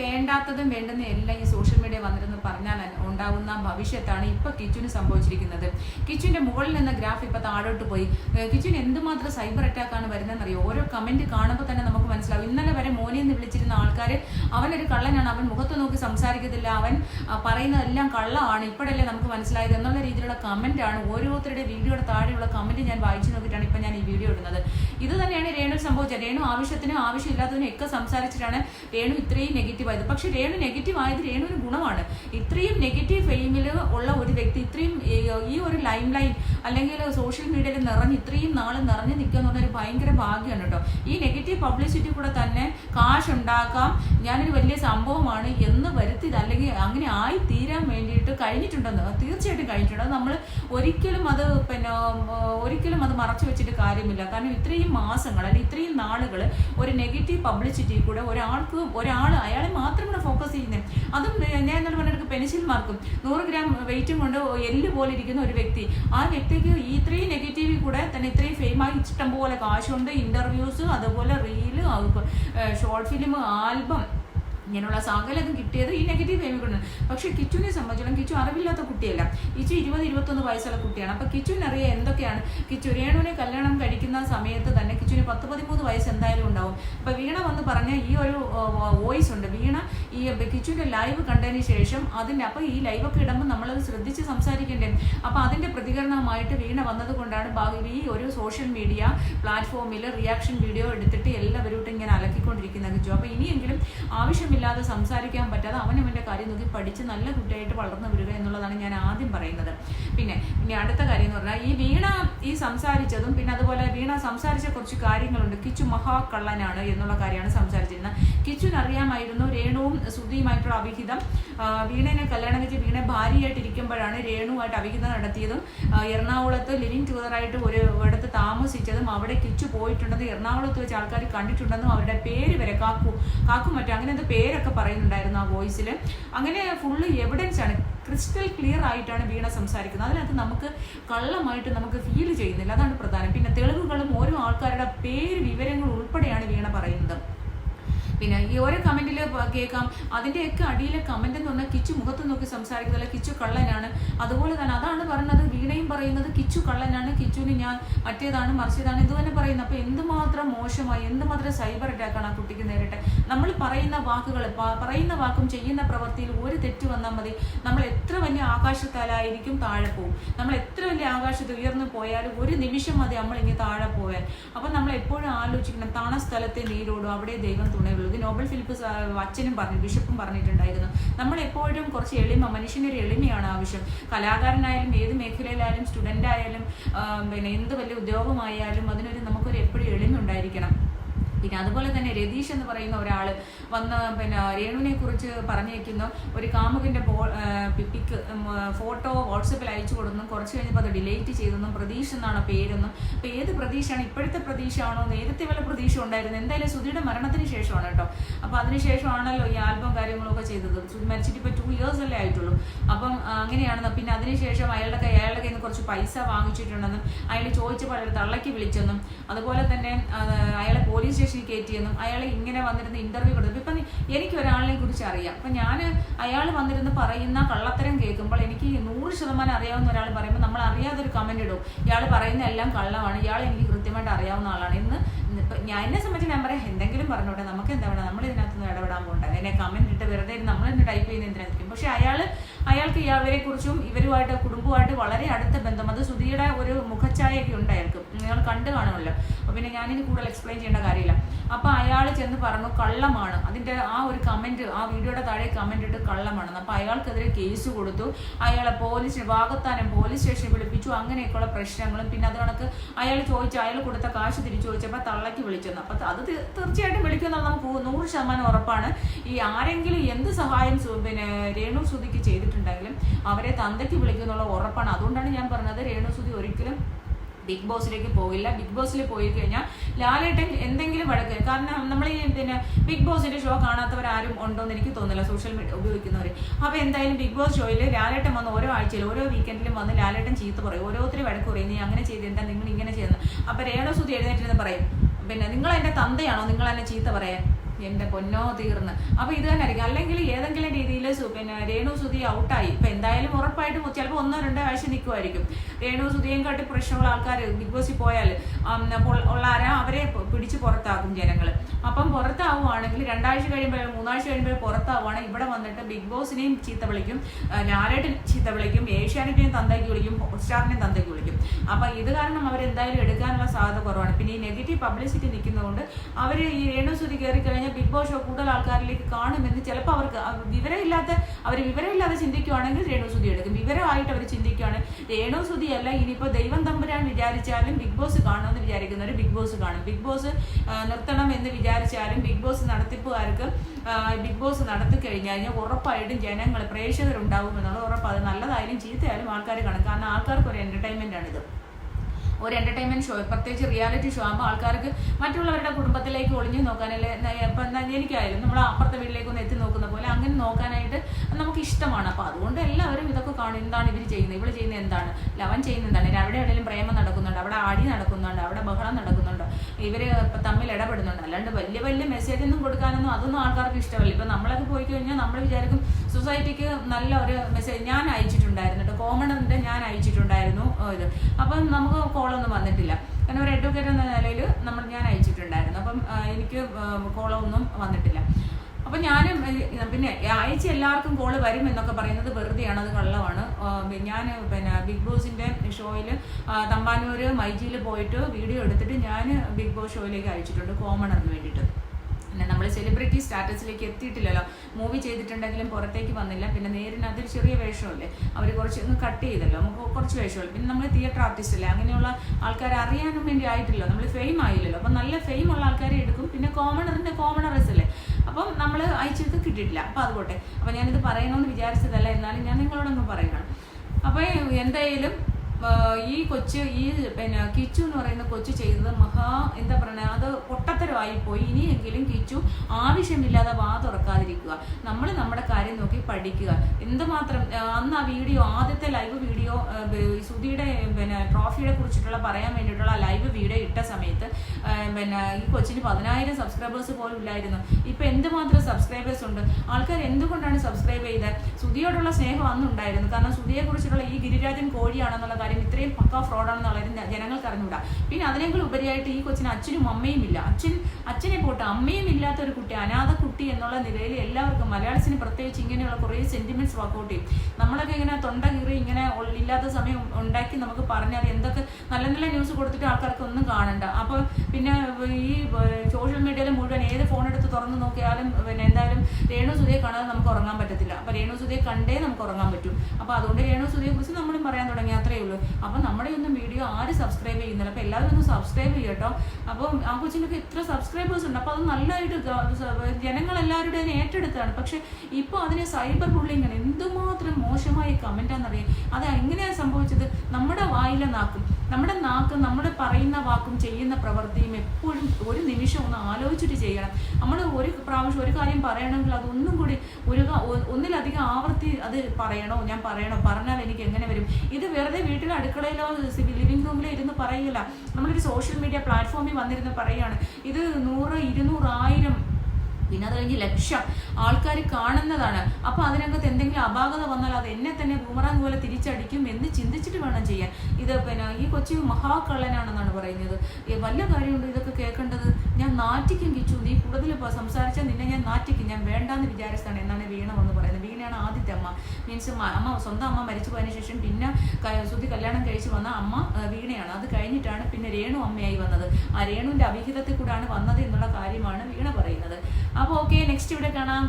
വേണ്ടാത്തതും വേണ്ടുന്ന എല്ലാം ഈ സോഷ്യൽ മീഡിയ വന്നിരുന്ന് പറഞ്ഞാൽ ഉണ്ടാകുന്ന ഭവിഷ്യത്താണ് ഇപ്പൊ കിച്ചുവിന് സംഭവിച്ചിരിക്കുന്നത്. കിച്ചുവിന്റെ മുകളിൽ നിന്ന് ഗ്രാഫ് ഇപ്പൊ താഴോട്ട് പോയി. കിച്ചുവിന് എന്തുമാത്രം സൈബർ അറ്റാക്ക് ആണ് വരുന്നതെന്ന് അറിയാം ഓരോ കമന്റ് കാണുമ്പോൾ തന്നെ നമുക്ക് മനസ്സിലാവും. ഇന്നലെ വരെ മോനെ എന്ന് വിളിച്ചിരുന്ന ആൾക്കാർ അവനൊരു കള്ളനാണ്. അവൻ മുഖത്ത് നോക്കി സംസാരിക്കത്തില്ല. അവൻ പറയുന്നതെല്ലാം കള്ളമാണ് ഇപ്പോഴല്ലേ നമുക്ക് മനസ്സിലായത് എന്നുള്ള രീതിയിലുള്ള കമന്റ് ആണ് ഓരോരുത്തരുടെ വീഡിയോയുടെ താഴെയുള്ള കമന്റ് ഞാൻ വായിച്ചു നോക്കിയിട്ടാണ് ഇപ്പൊ ഞാൻ ഈ വീഡിയോ ഇടുന്നത്. ഇത് തന്നെയാണ് രേണു സംഭവിച്ചത് രേണു ആവശ്യത്തിനും ആവശ്യമില്ലാത്തതിനും ഒക്കെ സംസാരിച്ചിട്ടാണ് രേണു ഇത്രയും നെഗറ്റീവ് ആയത്. പക്ഷെ രേണു നെഗറ്റീവ് ആയത് രേണുവിന് ഗുണമാണ്. ഇത്രയും നെഗറ്റീവ് ഫെയിമിൽ ഉള്ള ഒരു വ്യക്തി ഇത്രയും ഈ ഒരു ലൈം ലൈൻ അല്ലെങ്കിൽ സോഷ്യൽ മീഡിയയിൽ നിറഞ്ഞ് ഇത്രയും നാൾ നിറഞ്ഞ് നിൽക്കുക എന്ന് പറഞ്ഞാൽ ഭയങ്കര ഭാഗ്യമാണ് കേട്ടോ. ഈ നെഗറ്റീവ് പബ്ലിസിറ്റി കൂടെ തന്നെ കാശ് ഉണ്ടാക്കാം ഞാനൊരു വലിയ സംഭവമാണ് എന്ന് വരുത്തി അല്ലെങ്കിൽ അങ്ങനെ ആയി തീരാൻ വേണ്ടിയിട്ട് കഴിഞ്ഞിട്ടുണ്ടെന്ന് തീർച്ചയായിട്ടും കഴിഞ്ഞിട്ടുണ്ട്. നമ്മൾ ഒരിക്കലും അത് പിന്നെ ഒരിക്കലും അത് മറച്ചു വെച്ചിട്ട് കാര്യമില്ല. കാരണം ഇത്രയും മാസങ്ങൾ അല്ലെങ്കിൽ ഇത്രയും നാളുകൾ ഒരു നെഗറ്റീവ് പബ്ലിസിറ്റി കൂടെ ഒരാൾക്ക് ഒരാൾ അയാളെ മാത്രം കൂടെ ഫോക്കസ് ചെയ്യുന്നത് അതും ഞാൻ എന്നാലും പറഞ്ഞെടുക്ക് പെൻസിൽ മാർക്കും നൂറ് ഗ്രാം വെയിറ്റും കൊണ്ട് എല്ല് പോലെ ഇരിക്കുന്ന ഒരു വ്യക്തി ആ വ്യക്തിക്ക് ഈ ഇത്രയും നെഗറ്റീവിൽ കൂടെ തന്നെ ഇത്രയും ഫെയിമായി ഇഷ്ടം പോലെ കാശുണ്ട് ഇന്റർവ്യൂസ് അതുപോലെ റീൽ ഷോർട്ട് ഫിലിം ആൽബം ഇങ്ങനെയുള്ള സകലതും കിട്ടിയത് ഈ നെഗറ്റീവ് ഫെയിമിൽ കൊണ്ട് പക്ഷേ കിച്ചുവിനെ സംബന്ധിച്ചിടത്തോളം കിച്ചു അറിവില്ലാത്ത കുട്ടിയല്ല. കിച്ചു ഇരുപത് ഇരുപത്തൊന്ന് വയസ്സുള്ള കുട്ടിയാണ്. അപ്പോൾ കിച്ചുവിനറിയാം എന്തൊക്കെയാണ്? കിച്ചു രേണുവിനെ കല്യാണം കഴിക്കുന്ന സമയത്ത് തന്നെ കിച്ചുവിന് പത്ത് പതിമൂന്ന് വയസ്സ് എന്തായാലും ഉണ്ടാവും. അപ്പൊ വീണ വന്ന് പറഞ്ഞ ഈ ഒരു വോയിസ് ഉണ്ട്. വീണ ഈ കിച്ചുവിന്റെ ലൈവ് കണ്ടതിന് ശേഷം അതിന്റെ അപ്പൊ ഈ ലൈവൊക്കെ ഇടുമ്പോൾ നമ്മളത് ശ്രദ്ധിച്ച് സംസാരിക്കേണ്ടേ അപ്പൊ അതിന്റെ പ്രതികരണമായിട്ട് വീണ വന്നതുകൊണ്ടാണ് ഈ ഒരു സോഷ്യൽ മീഡിയ പ്ലാറ്റ്ഫോമിൽ റിയാക്ഷൻ വീഡിയോ എടുത്തിട്ട് എല്ലാവരും ഇങ്ങനെ അലക്കിക്കൊണ്ടിരിക്കുന്ന കിച്ചു. അപ്പൊ ഇനിയെങ്കിലും ആവശ്യമില്ലാതെ സംസാരിക്കാൻ പറ്റാതെ അവൻ അവന്റെ കാര്യം നോക്കി പഠിച്ച് നല്ല കുട്ടിയായിട്ട് വളർന്നു വരിക എന്നുള്ളതാണ് ഞാൻ ആദ്യം പറയുന്നത്. പിന്നെ ഇനി അടുത്ത കാര്യം എന്ന് പറഞ്ഞാൽ ഈ വീണ ഈ സംസാരിച്ചതും പിന്നെ അതുപോലെ വീണ സംസാരിച്ച കുറച്ച് കാര്യങ്ങളുണ്ട്. കിച്ചു മഹാകള്ളനാണ് എന്നുള്ള കാര്യമാണ് സംസാരിച്ചിരുന്നത്. കിച്ചുൻ അറിയാമായിരുന്നു രേണുവും സുധിയുമായിട്ടുള്ള അവിഹിതം. വീണനെ കല്യാണം കഴിച്ച് വീണ ഭാര്യയായിട്ട് ഇരിക്കുമ്പോഴാണ് രേണുവായിട്ട് അവിഹിതം നടത്തിയതും എറണാകുളത്ത് ലിവിങ് ടുഗറായിട്ട് ഒരു ഇടത്ത് താമസിച്ചതും അവിടെ കിച്ചു പോയിട്ടുണ്ടെന്നും എറണാകുളത്ത് വെച്ച് ആൾക്കാർ കണ്ടിട്ടുണ്ടെന്നും അവരുടെ പേര് വരെ കാക്കു കാക്കു മറ്റോ അങ്ങനെ എന്ത് പേരൊക്കെ പറയുന്നുണ്ടായിരുന്നു ആ വോയിസിൽ അങ്ങനെ ഫുള്ള് എവിഡൻസ് ആണ് ക്രിസ്റ്റൽ ക്ലിയർ ആയിട്ടാണ് വീണ സംസാരിക്കുന്നത്. അതിനകത്ത് നമുക്ക് കള്ളമായിട്ട് നമുക്ക് ഫീൽ ചെയ്യുന്നില്ല. അതാണ് പ്രധാനം. പിന്നെ തെളിവുകളും ഓരോ ആൾക്കാരുടെ പേര് വിവരങ്ങൾ ഉൾപ്പെടെയാണ് വീണ പറയുന്നത്. പിന്നെ ഈ ഓരോ കമന്റിൽ കേൾക്കാം. അതിന്റെയൊക്കെ അടിയിലെ കമന്റ് എന്ന് പറഞ്ഞാൽ കിച്ചു മുഖത്ത് നോക്കി സംസാരിക്കുന്നില്ല കിച്ചു കള്ളനാണ്. അതുപോലെ തന്നെ അതാണ് പറഞ്ഞത് വീണയും പറയുന്നത് കിച്ചു കള്ളനാണ് കിച്ചുവിന് ഞാൻ മറ്റേതാണ് മറിച്ചതാണ് ഇത് തന്നെ പറയുന്നത് അപ്പൊ എന്തുമാത്രം മോശമായി എന്തുമാത്രം സൈബർ അറ്റാക്കാണ് ആ കുട്ടിക്ക് നേരിട്ടെ? നമ്മൾ പറയുന്ന വാക്കുകൾ പറയുന്ന വാക്കും ചെയ്യുന്ന പ്രവൃത്തിയിൽ ഒരു തെറ്റ് വന്നാൽ മതി. നമ്മൾ എത്ര വലിയ ആകാശത്താലായിരിക്കും താഴെ പോകും നമ്മൾ എത്ര വലിയ ആകാശത്ത് ഉയർന്നു പോയാലും ഒരു നിമിഷം മതി നമ്മൾ ഇനി താഴെ പോയാൽ അപ്പൊ നമ്മൾ എപ്പോഴും ആലോചിക്കണം താണ സ്ഥലത്തെ നീരോടും അവിടെ ദൈവം തുണയുള്ളൂ. ഇത് നോബൽ ഫിലിപ്പ്സ് അച്ഛനും പറഞ്ഞു ബിഷപ്പും പറഞ്ഞിട്ടുണ്ടായിരുന്നു. നമ്മൾ എപ്പോഴും കുറച്ച് എളിമ മനുഷ്യനൊരു എളിമയാണ് ആവശ്യം. കലാകാരനായാലും ഏത് മേഖലയിലായാലും സ്റ്റുഡന്റ് ആയാലും പിന്നെ എന്ത് വലിയ ഉദ്യോഗമായാലും അതിനൊരു നമുക്കൊരു എപ്പോഴും എളിമ ഉണ്ടായിരിക്കണം പിന്നെ അതുപോലെ തന്നെ രതീഷ് എന്ന് പറയുന്ന ഒരാൾ വന്ന് പിന്നെ രേണുവിനെ കുറിച്ച് പറഞ്ഞേക്കുന്ന ഒരു കാമുകിന്റെ പിക്ക് ഫോട്ടോ വാട്സപ്പിൽ അയച്ചു കൊടുക്കുന്നു. കുറച്ച് കഴിഞ്ഞപ്പോൾ അത് ഡിലേറ്റ് ചെയ്തെന്നും പ്രതീഷ് എന്നാണ് പേരെന്നും. അപ്പോൾ ഏത് പ്രതീക്ഷയാണ്? ഇപ്പോഴത്തെ പ്രതീക്ഷയാണോ? നേരത്തെ വല്ല പ്രതീക്ഷ ഉണ്ടായിരുന്നു. എന്തായാലും സുധിയുടെ മരണത്തിന് ശേഷമാണ് കേട്ടോ. അപ്പോൾ അതിനുശേഷമാണല്ലോ ഈ ആൽബം കാര്യങ്ങളൊക്കെ ചെയ്തത്. സുധി മരിച്ചിട്ട് ഇപ്പോൾ ടു ഇയേഴ്സ് അല്ലേ ആയിട്ടുള്ളൂ. അപ്പം അങ്ങനെയാണെന്ന് പിന്നെ അതിനുശേഷം അയാളുടെ കൈ അയാളുടെ കയ്യിൽ നിന്ന് കുറച്ച് പൈസ വാങ്ങിച്ചിട്ടുണ്ടെന്നും അയാൾ ചോദിച്ചപ്പോൾ അയാൾ തള്ളക്കി വിളിച്ചെന്നും അതുപോലെ തന്നെ അയാളെ പോലീസ് സ്റ്റേഷനിൽ കയറ്റിയെന്നും അയാളെ ഇങ്ങനെ വന്നിരുന്ന് ഇന്റർവ്യൂ കൊടുത്തു. ഇപ്പം എനിക്ക് ഒരാളിനെ കുറിച്ച് അറിയാം. അപ്പം ഞാൻ അയാൾ വന്നിരുന്ന് പറയുന്ന കള്ളത്തരം കേൾക്കുമ്പോൾ എനിക്ക് നൂറ് ശതമാനം അറിയാവുന്ന ഒരാൾ പറയുമ്പോൾ നമ്മൾ അറിയാതെ ഒരു കമന്റ് ഇടും. ഇയാൾ പറയുന്ന എല്ലാം കള്ളമാണ്. ഇയാൾ എനിക്ക് കൃത്യമായിട്ട് അറിയാവുന്ന ആളാണ് ഇന്ന് ഞാൻ എന്നെ സംബന്ധിച്ച് ഞാൻ പറയാം എന്തെങ്കിലും പറഞ്ഞോട്ടെ നമുക്ക് എന്താ വേണം നമ്മൾ ഇതിനകത്തൊന്നും ഇടപെടാൻ പോകണ്ട. എന്നെ കമന്റ് ഇട്ട് വെറുതെ നമ്മൾ തന്നെ ടൈപ്പ് ചെയ്യുന്ന എന്തിനായിരിക്കും പക്ഷെ അയാൾ അയാൾക്ക് അവരെ കുറിച്ചും ഇവരുമായിട്ട് കുടുംബമായിട്ട് വളരെ അടുത്ത ബന്ധം. അത് സുധിയുടെ ഒരു മുഖച്ഛായയൊക്കെ ഉണ്ട് അയാൾക്ക്. നിങ്ങൾ കണ്ടു കാണുമല്ലോ. അപ്പൊ പിന്നെ ഞാനിത് കൂടുതൽ എക്സ്പ്ലെയിൻ ചെയ്യേണ്ട കാര്യമില്ല. അപ്പൊ അയാൾ ചെന്ന് പറഞ്ഞു കള്ളമാണ്. അതിന്റെ ആ ഒരു കമന്റ് ആ വീഡിയോയുടെ താഴെ കമന്റ് ഇട്ട് കള്ളമാണ്. അപ്പൊ അയാൾക്കെതിരെ കേസ് കൊടുത്തു. അയാളെ പോലീസ് വാഗത്താനും പോലീസ് സ്റ്റേഷനിൽ വിളിപ്പിച്ചു. അങ്ങനെയൊക്കെയുള്ള പ്രശ്നങ്ങളും പിന്നെ അത് കണക്ക് അയാൾ ചോദിച്ചു അയാൾ കൊടുത്ത കാശ് തിരിച്ചു ചോദിച്ചപ്പോൾ തള്ളക്ക് വിളിച്ചെന്ന് അപ്പൊ അത് തീർച്ചയായിട്ടും വിളിക്കുമെന്നുള്ള നമുക്ക് നൂറ് ശതമാനം ഉറപ്പാണ്. ഈ ആരെങ്കിലും എന്ത് സഹായം പിന്നെ രേണു സുധിക്ക് ചെയ്തിട്ടുണ്ടെങ്കിലും അവരെ തന്തയ്ക്ക് വിളിക്കുന്നുള്ള ഉറപ്പാണ്. അതുകൊണ്ടാണ് ഞാൻ പറഞ്ഞത് രേണുസുതി ഒരിക്കലും ബിഗ് ബോസിലേക്ക് പോകില്ല. ബിഗ് ബോസിൽ പോയി കഴിഞ്ഞാൽ ലാലേട്ടൻ എന്തെങ്കിലും വഴക്ക് കാരണം നമ്മൾ ഈ പിന്നെ ബിഗ് ബോസിന്റെ ഷോ കാണാത്തവർ ആരും ഉണ്ടോ എന്ന് എനിക്ക് തോന്നുന്നില്ല. സോഷ്യൽ മീഡിയ ഉപയോഗിക്കുന്നവർ അപ്പോൾ എന്തായാലും ബിഗ് ബോസ് ഷോയിൽ ലാലേട്ടൻ വന്ന് ഓരോ ആഴ്ചയിൽ ഓരോ വീക്കെൻഡിലും വന്ന് ലാലേട്ടൻ ചീത്ത പറയും. ഓരോരുത്തർ വഴക്ക് പറയും. നീ അങ്ങനെ ചെയ്ത് എന്താ നിങ്ങൾ ഇങ്ങനെ ചെയ്യുന്നത് അപ്പോൾ രേണു സുധി എഴുന്നേറ്റിരുന്ന് പറയും. പിന്നെ നിങ്ങൾ എന്റെ തന്തയാണോ നിങ്ങൾ എന്നെ ചീത്ത പറയാൻ? എന്റെ പൊന്നോ തീർന്ന്. അപ്പൊ ഇത് തന്നെ ആയിരിക്കും. അല്ലെങ്കിൽ ഏതെങ്കിലും രീതിയിൽ പിന്നെ രേണു സുതി ഔട്ടായി ഇപ്പൊ എന്തായാലും ഉറപ്പായിട്ടും ചിലപ്പോൾ ഒന്നോ രണ്ടോ ആഴ്ച നിൽക്കുമായിരിക്കും രേണു സുതിയേയും കാട്ടി പ്രശ്നമുള്ള ആൾക്കാർ ബിഗ് ബോസിൽ പോയാൽ ഉള്ള ആരാ? അവരെ പിടിച്ച് പുറത്താക്കും ജനങ്ങൾ അപ്പം പുറത്താവുകയാണെങ്കിൽ രണ്ടാഴ്ച കഴിയുമ്പോൾ മൂന്നാഴ്ച കഴിയുമ്പോൾ പുറത്താവുകയാണെങ്കിൽ ഇവിടെ വന്നിട്ട് ബിഗ് ബോസിനെയും ചീത്ത വിളിക്കും. ഞാനായിട്ട് ചീത്ത വിളിക്കും. ഏഷ്യാനെറ്റിനെയും തന്തയ്ക്ക് വിളിക്കും. ഹോട്ട്സ്റ്റാറിനെയും തന്തയ്ക്ക് വിളിക്കും. അപ്പൊ ഇത് കാരണം അവരെന്തായാലും എടുക്കാനുള്ള സാധ്യത കുറവാണ്. പിന്നെ ഈ നെഗറ്റീവ് പബ്ലിസിറ്റി നിൽക്കുന്നതുകൊണ്ട് അവർ ഈ രേണു സുതി കയറി കഴിഞ്ഞാൽ ബിഗ് ബോസ് ഷോ കൂടുതൽ ആൾക്കാരിലേക്ക് കാണുമെന്ന് ചിലപ്പോൾ അവർക്ക് വിവരമില്ലാത്ത അവർ വിവരമില്ലാതെ ചിന്തിക്കുവാണെങ്കിൽ രേണുസുതി എടുക്കും. വിവരമായിട്ട് അവർ ചിന്തിക്കുകയാണ് രേണുസുതി അല്ല ഇനിയിപ്പോൾ ദൈവം തമ്പുരാൻ വിചാരിച്ചാലും ബിഗ് ബോസ് കാണുമെന്ന് വിചാരിക്കുന്നവർ ബിഗ് ബോസ് കാണും. ബിഗ് ബോസ് നിർത്തണം എന്ന് വിചാരിച്ചാലും ബിഗ് ബോസ് നടത്തിപ്പുകാർക്ക് ബിഗ് ബോസ് നടത്തി കഴിഞ്ഞു കഴിഞ്ഞാൽ ഉറപ്പായിട്ടും ജനങ്ങൾ പ്രേക്ഷകരുണ്ടാവും എന്നുള്ളത് ഉറപ്പ്. അത് നല്ലതായാലും ചീത്തയായാലും ആൾക്കാർ കാണും. കാരണം ആൾക്കാർക്ക് ഒരു എന്റർടൈൻമെന്റ് ആണിത്. ഒരു എന്റർടൈൻമെന്റ് ഷോ പ്രത്യേകിച്ച് റിയാലിറ്റി ഷോ ആകുമ്പോൾ ആൾക്കാർക്ക് മറ്റുള്ളവരുടെ കുടുംബത്തിലേക്ക് ഒളിഞ്ഞു നോക്കാനല്ലേ ഇപ്പം എനിക്കായാലും നമ്മൾ അപ്പുറത്തെ വീട്ടിലേക്ക് ഒന്ന് എത്തി നോക്കുന്ന പോലെ അങ്ങനെ നോക്കാനായിട്ട് നമുക്ക് ഇഷ്ടമാണ്. അപ്പോൾ അതുകൊണ്ട് എല്ലാവരും ഇതൊക്കെ കാണും. എന്താണ് ഇവർ ചെയ്യുന്നത്? ഇവൾ ചെയ്യുന്നത് എന്താണ്? ലവൻ ചെയ്യുന്നത് എന്താണ്? അവിടെ എവിടെയെങ്കിലും പ്രേമം നടക്കുന്നുണ്ട് അവിടെ ആടി നടക്കുന്നുണ്ട് അവിടെ ബഹളം നടക്കുന്നുണ്ട്. ഇപ്പൊ തമ്മിൽ ഇടപെടുന്നുണ്ട്. അല്ലാണ്ട് വലിയ വലിയ മെസ്സേജ് ഒന്നും കൊടുക്കാനൊന്നും അതൊന്നും ആൾക്കാർക്ക് ഇഷ്ടമല്ല. ഇപ്പൊ നമ്മളൊക്കെ പോയി കഴിഞ്ഞാൽ നമ്മൾ വിചാരിക്കും സൊസൈറ്റിക്ക് നല്ല ഒരു മെസ്സേജ് ഞാൻ അയച്ചിട്ടുണ്ടായിരുന്നു കേട്ടോ. കോമണറിന്റെ ഞാൻ അയച്ചിട്ടുണ്ടായിരുന്നു ഇത്. അപ്പം നമുക്ക് കോളൊന്നും വന്നിട്ടില്ല. കാരണം ഒരു അഡ്വക്കേറ്റ് എന്ന നിലയിൽ നമ്മൾ ഞാൻ അയച്ചിട്ടുണ്ടായിരുന്നു. അപ്പം എനിക്ക് കോളൊന്നും വന്നിട്ടില്ല. അപ്പൊ ഞാൻ പിന്നെ അയച്ച എല്ലാവർക്കും കോൾ വരും എന്നൊക്കെ പറയുന്നത് വെറുതെയാണ് അത് കള്ളമാണ്. ഞാൻ പിന്നെ ബിഗ് ബോസിന്റെ ഷോയിൽ തമ്പാനൂര് മൈജിയിൽ പോയിട്ട് വീഡിയോ എടുത്തിട്ട് ഞാൻ ബിഗ് ബോസ് ഷോയിലേക്ക് അയച്ചിട്ടുണ്ട് കോമണറിന് വേണ്ടിയിട്ട്. പിന്നെ നമ്മൾ സെലിബ്രിറ്റി സ്റ്റാറ്റസിലേക്ക് എത്തിയിട്ടില്ലല്ലോ. മൂവി ചെയ്തിട്ടുണ്ടെങ്കിലും പുറത്തേക്ക് വന്നില്ല. പിന്നെ നേരിന് അതൊരു ചെറിയ വേഷമല്ലേ. അവർ കുറച്ച് ഒന്ന് കട്ട് ചെയ്തല്ലോ. നമുക്ക് കുറച്ച് വേഷമല്ലേ. പിന്നെ നമ്മൾ തിയേറ്റർ ആർട്ടിസ്റ്റ് അല്ലേ. അങ്ങനെയുള്ള ആൾക്കാരെ അറിയാനും വേണ്ടി ആയിട്ടില്ല നമ്മൾ ഫെയിം ആയില്ലല്ലോ. അപ്പം നല്ല ഫെയിം ഉള്ള ആൾക്കാരെ എടുക്കും. പിന്നെ കോമണറിന്റെ കോമണർ നമ്മൾ അയച്ചത് കിട്ടിയിട്ടില്ല. അപ്പം അതുകൊട്ടെ അപ്പം ഞാനിത് പറയണമെന്ന് വിചാരിച്ചതല്ല. എന്നാലും ഞാൻ നിങ്ങളോടൊന്ന് പറയുകയാണ്. അപ്പോൾ എന്തായാലും ഈ കൊച്ച് ഈ പിന്നെ കിച്ചു എന്ന് പറയുന്ന കൊച്ചു ചെയ്തത് മഹാ എന്താ പറയുക അത് പൊട്ടത്തരമായി പോയി. ഇനിയെങ്കിലും കിച്ചു ആവശ്യമില്ലാതെ വാ തുറക്കാതിരിക്കുക. നമ്മൾ നമ്മുടെ കാര്യം നോക്കി പഠിക്കുക. എന്തുമാത്രം അന്ന് ആ വീഡിയോ ആദ്യത്തെ ലൈവ് വീഡിയോ സുധിയുടെ പിന്നെ ട്രോഫിയെ കുറിച്ചിട്ടുള്ള പറയാൻ വേണ്ടിയിട്ടുള്ള ലൈവ് വീഡിയോ ഇട്ട സമയത്ത് പിന്നെ ഈ കൊച്ചിന് പതിനായിരം സബ്സ്ക്രൈബേഴ്സ് പോലും ഇല്ലായിരുന്നു. ഇപ്പൊ എന്തുമാത്രം സബ്സ്ക്രൈബേഴ്സ് ഉണ്ട്? ആൾക്കാർ എന്തുകൊണ്ടാണ് സബ്സ്ക്രൈബ് ചെയ്തത് സുധിയോടുള്ള സ്നേഹം അന്നുണ്ടായിരുന്നു. കാരണം സുധിയെ കുറിച്ചിട്ടുള്ള ഈ ഗിരിരാജൻ കോഴിയാണെന്നുള്ള കാര്യം ഇത്രയും പക്ക ഫ്രോഡാണെന്ന് വളരെ ജനങ്ങൾക്ക് അറിഞ്ഞൂടാ പിന്നെ അതിനേക്കാൾ ഉപരിയായിട്ട് ഈ കൊച്ചിന് അച്ഛനും അമ്മയും ഇല്ല. അച്ഛൻ അച്ഛനെ പോട്ടെ അമ്മയും ഇല്ലാത്ത ഒരു കുട്ടി അനാഥ കുട്ടി എന്നുള്ള നിലയിൽ എല്ലാവർക്കും മലയാളത്തിന് പ്രത്യേകിച്ച് ഇങ്ങനെയുള്ള കുറേ സെന്റിമെന്റ്സ് വർക്കൗട്ട് ചെയ്യും. നമ്മളൊക്കെ ഇങ്ങനെ തൊണ്ട കീറി ഇങ്ങനെ ഇല്ലാത്ത സമയം ഉണ്ടാക്കി നമുക്ക് പറഞ്ഞാൽ എന്തൊക്കെ നല്ല നല്ല ന്യൂസ് കൊടുത്തിട്ട് ആൾക്കാർക്ക് ഒന്നും കാണണ്ട. അപ്പോൾ പിന്നെ ഈ സോഷ്യൽ മീഡിയയിൽ മുഴുവൻ ഏത് ഫോൺ എടുത്ത് തുറന്ന് നോക്കിയാലും പിന്നെ എന്തായാലും രേണു സുധിയെ കാണാതെ നമുക്ക് ഉറങ്ങാൻ പറ്റത്തില്ല. അപ്പോൾ രേണു സുധിയെ കണ്ടേ നമുക്ക് ഉറങ്ങാൻ പറ്റും. അപ്പോൾ അതുകൊണ്ട് രേണു സുധിയെ കുറിച്ച് നമ്മളും പറയാൻ തുടങ്ങി. അത്രയേ ഉള്ളൂ. അപ്പൊ നമ്മുടെ ഒന്നും വീഡിയോ ആര് സബ്സ്ക്രൈബ് ചെയ്യുന്നില്ല? അപ്പൊ എല്ലാവരും ഒന്ന് സബ്സ്ക്രൈബ് ചെയ്യട്ടോ. അപ്പം ആ കൊച്ചിനൊക്കെ ഇത്ര സബ്സ്ക്രൈബേഴ്സ് ഉണ്ട്. അപ്പൊ അത് നല്ലതായിട്ട് ജനങ്ങളെല്ലാവരുടെയും ഏറ്റെടുത്താണ് പക്ഷെ ഇപ്പൊ അതിനെ സൈബർ ബുള്ളിങ് എന്തുമാത്രം മോശമായ കമന്റാന്നറിയാം അത് എങ്ങനെയാണ് സംഭവിച്ചത്? നമ്മുടെ വായിലെ നാക്കും നമ്മുടെ നാക്ക് നമ്മുടെ വാക്കും ചെയ്യുന്ന പ്രവൃത്തിയും എപ്പോഴും ഒരു നിമിഷം ഒന്ന് ആലോചിച്ചിട്ട് ചെയ്യണം. നമ്മൾ ഒരു പ്രാവശ്യം ഒരു കാര്യം പറയണമെങ്കിൽ അതൊന്നും കൂടി ഒരു ഒന്നിലധികം ആവർത്തി അത് പറയണോ ഞാൻ പറയണോ പറഞ്ഞാൽ എനിക്ക് എങ്ങനെ വരും? ഇത് വെറുതെ വീട്ടിലെ അടുക്കളയിലോ ലിവിംഗ് റൂമിലോ ഇരുന്ന് പറയില്ല. നമ്മളൊരു സോഷ്യൽ മീഡിയ പ്ലാറ്റ്ഫോമിൽ വന്നിരുന്ന് പറയുകയാണ് ഇത് നൂറ് ഇരുന്നൂറ് ആയിരം പിന്നെ അത് കഴിഞ്ഞ് ലക്ഷം ആൾക്കാർ കാണുന്നതാണ്. അപ്പൊ അതിനകത്ത് എന്തെങ്കിലും അപാകത വന്നാൽ അത് എന്നെ തന്നെ ബൂമറാങ് പോലെ തിരിച്ചടിക്കും എന്ന് ചിന്തിച്ചിട്ട് വേണം ചെയ്യാൻ. ഇത് പിന്നെ ഈ കൊച്ചു മഹാകള്ളനാണെന്നാണ് പറയുന്നത്. വല്ല കാര്യമുണ്ട് ഇതൊക്കെ കേൾക്കേണ്ടത്? ഞാൻ നാറ്റിക്കും കിച്ചു നീ കൂടുതൽ സംസാരിച്ചാൽ നിന്നെ ഞാൻ നാറ്റിക്കും ഞാൻ വേണ്ടാന്ന് വിചാരിച്ചതാണ് എന്നാണ് വീണ എന്ന് പറയുന്നത്. വീണയാണ് ആദ്യത്തെ അമ്മ. മീൻസ് അമ്മ സ്വന്തം അമ്മ മരിച്ചു പോയതിനു ശേഷം പിന്നെ സുധി കല്യാണം കഴിച്ച് വന്ന അമ്മ വീണയാണ്. അത് കഴിഞ്ഞിട്ടാണ് പിന്നെ രേണു അമ്മയായി വന്നത്. ആ രേണുവിന്റെ അഭിഹിതത്തിൽ കൂടാണ് വന്നത് എന്നുള്ള കാര്യമാണ് വീണ പറയുന്നത്. അപ്പോൾ ഓക്കെ നെക്സ്റ്റ് ഇവിടെ കാണാം.